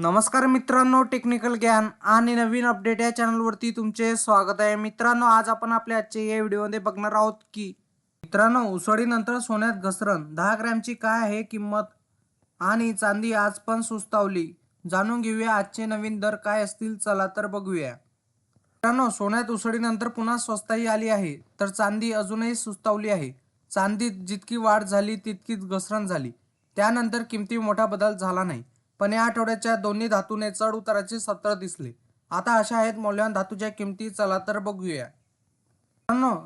नमस्कार मित्रांनो टेक्निकल ज्ञान आणि नवीन अपडेट या चॅनलवरती तुमचे स्वागत आहे. मित्रांनो आज आपण आपल्या आजच्या या व्हिडिओमध्ये बघणार आहोत की मित्रांनो उसळीनंतर सोन्यात घसरण दहा ग्रॅमची काय आहे किंमत आणि चांदी आज पण सुस्तावली. जाणून घेऊया आजचे नवीन दर काय असतील चला तर बघूया. मित्रांनो सोन्यात उसळीनंतर पुन्हा स्वस्ताही आली आहे तर चांदी अजूनही सुस्तावली आहे. चांदीत जितकी वाढ झाली तितकीच घसरण झाली. त्यानंतर किमती मोठा बदल झाला नाही. पण या आठवड्याच्या दोन्ही धातूने चढ उताराचे सत्र दिसले. आता अशा आहेत मौल्यवान धातूच्या किमती चला तर बघूया.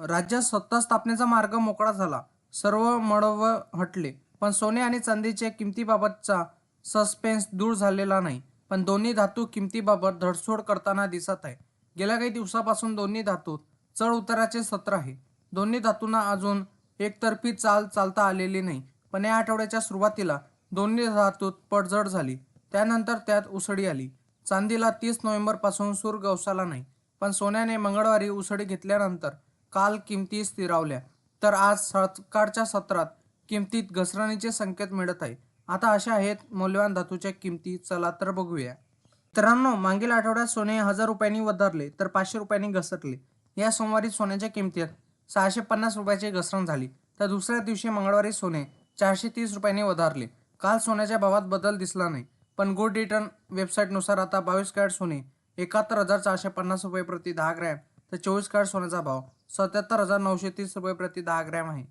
राज्यात सत्ता स्थापनेचा मार्ग मोकळा झाला. सर्व मडव हटले. पण सोने आणि चांदीच्या किमतीबाबतचा सस्पेन्स दूर झालेला नाही. पण दोन्ही धातू किमतीबाबत धडसोड करताना दिसत आहे. गेल्या काही दिवसापासून दोन्ही धातूत चढ उताराचे सत्र आहे. दोन्ही धातूंना अजून एकतर्फी चाल चालता आलेली नाही. पण या आठवड्याच्या सुरुवातीला दोन्ही धातूत पडझड झाली. त्यानंतर त्यात उसळी आली. चांदीला तीस नोव्हेंबरपासून सूर गवसाला नाही पण सोन्याने मंगळवारी उसळी घेतल्यानंतर काल किमती स्थिरावल्या. तर आज सकाळच्या सत्रात किमतीत घसरणीचे संकेत मिळत आहे. आता अशा आहेत मौल्यवान धातूच्या किमती. चला तर बघूया. मित्रांनो मागील आठवड्यात सोने हजार रुपयांनी वधारले तर पाचशे रुपयांनी घसरले. या सोमवारी सोन्याच्या किमतीत सहाशे पन्नास रुपयाची घसरण झाली. तर दुसऱ्या दिवशी मंगळवारी सोने चारशे तीस रुपयांनी वधारले. काल सोन्याच्या भावात बदल दिसला नाही. पण गुड रिटर्न वेबसाईटनुसार आता बावीस कॅरेट सोने एकाहत्तर हजार चारशे पन्नास रुपये प्रति दहा ग्रॅम तर चोवीस कॅरेट सोन्याचा भाव सत्याहत्तर हजार नऊशे तीस रुपये प्रति दहा ग्रॅम आहे.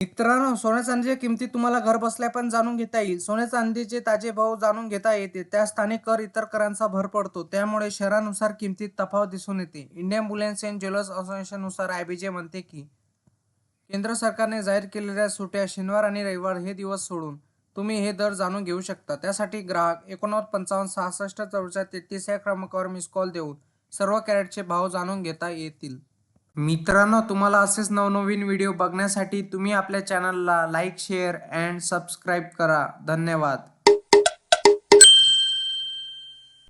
मित्रांनो सोन्या चांदीच्या किमती तुम्हाला घर बसल्या पण जाणून घेता येईल. सोन्या चांदीचे ताजे भाव जाणून घेता येते. त्या स्थानिक कर इतर करांचा भर पडतो. त्यामुळे शहरानुसार किमतीत तफावत दिसून येते. इंडियन बुलेन्स अँड ज्वेलर्स असोसिएशननुसार आयबीजे म्हणते की केंद्र सरकारने जाहीर केलेल्या सुट्या शनिवार आणि रविवार हे दिवस सोडून तुम्ही हे दर जाणून घेऊ शकता. त्यासाठी ग्राहक एकोणनव्वद पंचावन्न सहासष्ट चौच्या तेहतीस या क्रमांकावर मिस कॉल देऊन सर्व कॅरेटचे भाव जाणून घेता येतील. मित्रांनो तुम्हाला असेच नवनवीन व्हिडिओ बघण्यासाठी तुम्ही आपल्या चॅनलला लाईक शेअर अँड सबस्क्राईब करा. धन्यवाद.